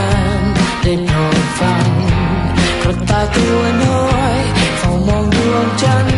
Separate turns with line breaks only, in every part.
านได้โปรดฟังกระตาตัวน้อยเฝ้ามองดวงจันทร์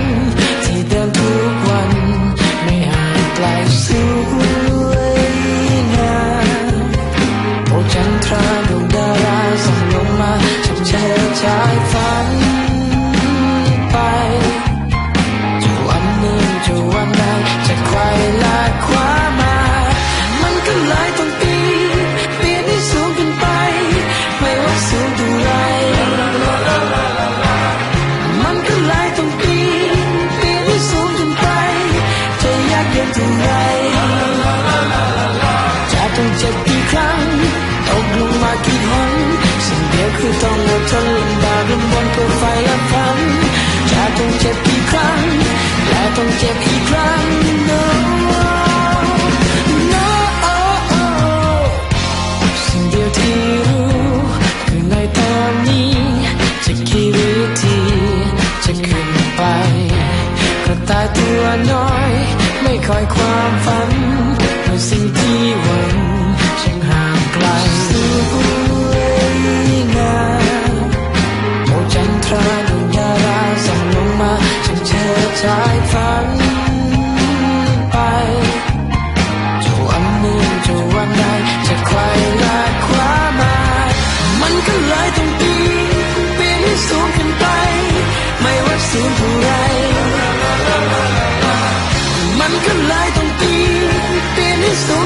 เพียงเท่าไรจะต้องเจ็บกี่ครั้งตกลงมากี่หนสิ่งเดียวคือต้องอดทนลำบากลำบนกับไฟและฝันจะต้องเจ็บกี่ครั้งและต้องเจ็บอีกครั้ง คอยความฝัน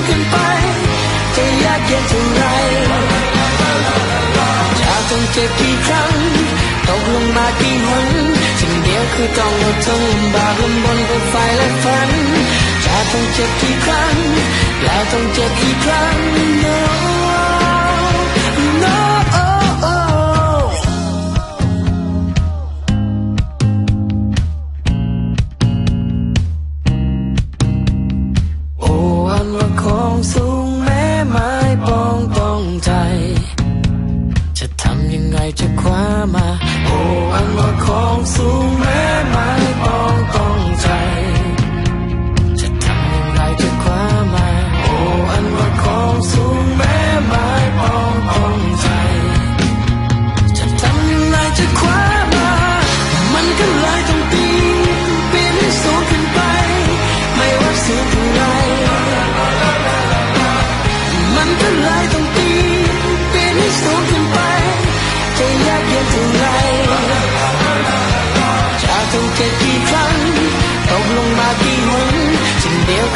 กันไป จะยากเย็นเท่าไรจะต้องเจ็บกี่ครั้งตกลงมากี่หนสิ่งเดียวคือต้องอดทนลำบากลำบนกับไฟและฝันจะต้องเจ็บกี่ครั้ง แล้วต้องเจ็บกี่ครั้งเนาะ tried to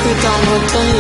回到我身边。